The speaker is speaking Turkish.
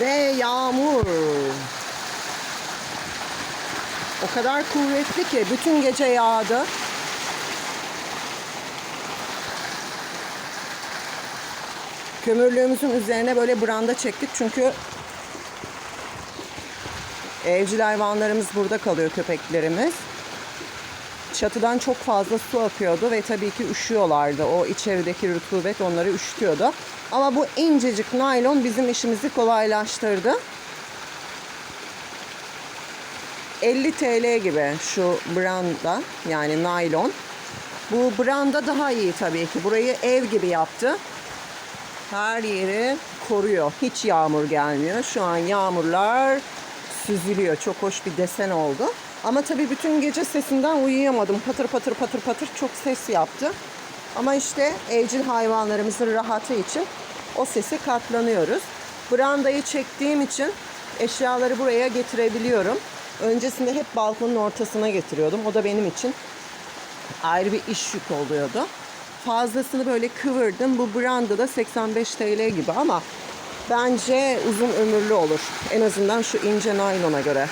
Ve yağmur. O kadar kuvvetli ki bütün gece yağdı. Kömürlüğümüzün üzerine böyle branda çektik çünkü evcil hayvanlarımız burada kalıyor köpeklerimiz. Çatıdan çok fazla su akıyordu ve tabii ki üşüyorlardı. O içerideki rutubet onları üşütüyordu. Ama bu incecik naylon bizim işimizi kolaylaştırdı. 50 TL gibi şu branda yani naylon. Bu branda daha iyi tabii ki. Burayı ev gibi yaptı. Her yeri koruyor. Hiç yağmur gelmiyor. Şu an yağmurlar süzülüyor. Çok hoş bir desen oldu. Ama tabii bütün gece sesinden uyuyamadım. Patır patır patır patır çok ses yaptı. Ama işte evcil hayvanlarımızın rahatı için o sesi katlanıyoruz. Brandayı çektiğim için eşyaları buraya getirebiliyorum. Öncesinde hep balkonun ortasına getiriyordum. O da benim için ayrı bir iş yük oluyordu. Fazlasını böyle kıvırdım. Bu branda da 85 TL gibi ama bence uzun ömürlü olur. En azından şu ince naylona göre.